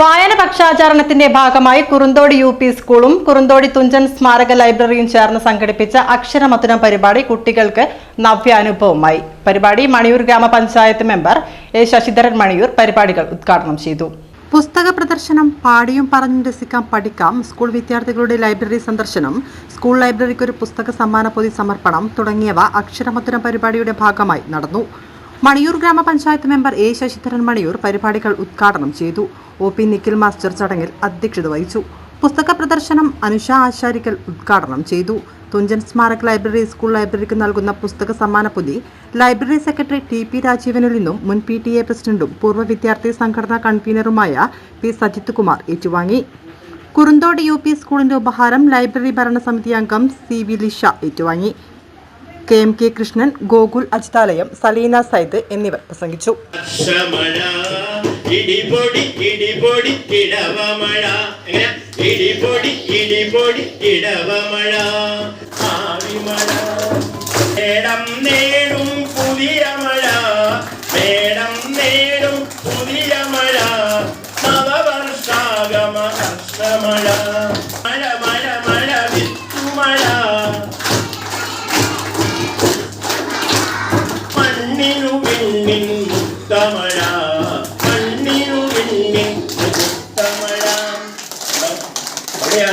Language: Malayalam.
വായന പക്ഷാചരണത്തിന്റെ ഭാഗമായി കുറുന്തോടി യു പി സ്കൂളും കുറുന്തോടി തുഞ്ചൻ സ്മാരക ലൈബ്രറിയും ചേർന്ന് സംഘടിപ്പിച്ച അക്ഷരമധുരം പരിപാടി കുട്ടികൾക്ക് നവ്യാനുഭവമായി. പരിപാടി മണിയൂർ ഗ്രാമപഞ്ചായത്ത് മെമ്പർ എ ശശിധരൻ മണിയൂർ പരിപാടികൾ ഉദ്ഘാടനം ചെയ്തു. പുസ്തക പ്രദർശനം പാടിയും പറഞ്ഞും രസിക്കാൻ പഠിക്കാം സ്കൂൾ വിദ്യാർത്ഥികളുടെ ലൈബ്രറി സന്ദർശനം സ്കൂൾ ലൈബ്രറിക്ക് ഒരു പുസ്തക സമ്മാന പൊതി സമർപ്പണം തുടങ്ങിയവ അക്ഷരമധുരം പരിപാടിയുടെ ഭാഗമായി നടന്നു. മണിയൂർ ഗ്രാമപഞ്ചായത്ത് മെമ്പർ എ ശശിധരൻ മണിയൂർ പരിപാടികൾ ഉദ്ഘാടനം ചെയ്തു. ഒ പി നിഖിൽ മാസ്റ്റർ ചടങ്ങിൽ അധ്യക്ഷത വഹിച്ചു. പുസ്തക പ്രദർശനം അനുഷ ആശാരിക്കൽ ഉദ്ഘാടനം ചെയ്തു. തുഞ്ചൻ സ്മാരക് ലൈബ്രറി സ്കൂൾ ലൈബ്രറിക്ക് നൽകുന്ന പുസ്തക സമ്മാന പൊതി ലൈബ്രറി സെക്രട്ടറി ടി പി രാജീവനിൽ നിന്നും മുൻ പി ടി എ പ്രസിഡന്റും പൂർവ വിദ്യാർത്ഥി സംഘടനാ കൺവീനറുമായ പി സജിത് കുമാർ ഏറ്റുവാങ്ങി. കുറുന്തോട് യു പി സ്കൂളിന്റെ ഉപഹാരം ലൈബ്രറി ഭരണസമിതി അംഗം സി വി ലിഷ ഏറ്റുവാങ്ങി. K M K Krishnan Gokul Ajithalayam Saleena Said എന്നിവർ പ്രസംഗിച്ചു. നേടും പുതിയ മഴ. నిన్ను మిన్నిన్ ఉత్తమడా